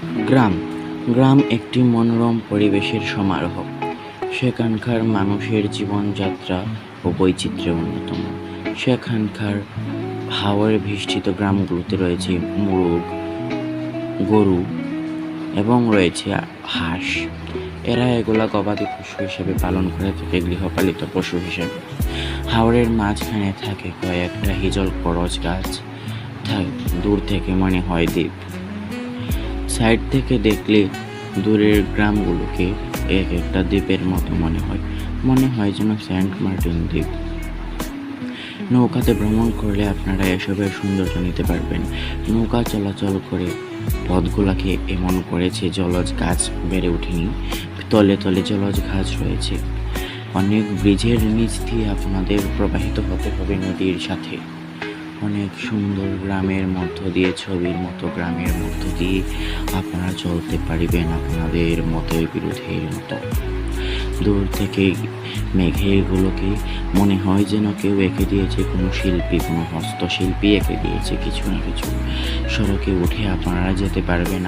গ্রাম। গ্রাম একটি মনোরম পরিবেশের সমারোহ। সেখানকার মানুষের জীবনযাত্রা ও বৈচিত্র্যে অন্যতম। সেখানকার হাওয়ায় বৃষ্টিত গ্রামগুলোতে রয়েছে মুরগ, গরু এবং রয়েছে হাঁস। এরা এগুলা গবাদি পশু হিসেবে পালন করে থাকে, গৃহপালিত পশু হিসেবে। হাওড়ের মাঝখানে থাকে কয়েকটা হিজল করচ গাছ দূর থেকে মনে হয় দ্বীপ। সাইড থেকে দেখলে দূরের গ্রামগুলোকে এক একটা দ্বীপের মতো মনে হয়। মনে হয় যেন সেন্ট মার্টিন দ্বীপ। নৌকাতে ভ্রমণ করলে আপনারা এসবের সৌন্দর্য নিতে পারবেন। নৌকা চলাচল করে পথগুলাকে এমন করেছে, জলজ গাছ বেড়ে ওঠেনি, তলে তলে জলজ ঘাস রয়েছে। অনেক ব্রিজের নিচ দিয়ে আপনাদের প্রবাহিত হতে হবে নদীর সাথে। অনেক সুন্দর গ্রামের মধ্য দিয়ে, ছবির মতো গ্রামের মধ্য দিয়ে আপনারা চলতে পারিবেন আপনাদের মতের বিরোধের মতো। দূর থেকে মেঘেরগুলোকে মনে হয় যেন কেউ এঁকে দিয়েছে কোনো শিল্পী, কোনো হস্তশিল্পী এঁকে দিয়েছে, কিছু না কিছু সড়কে উঠে আপনারা যেতে পারবেন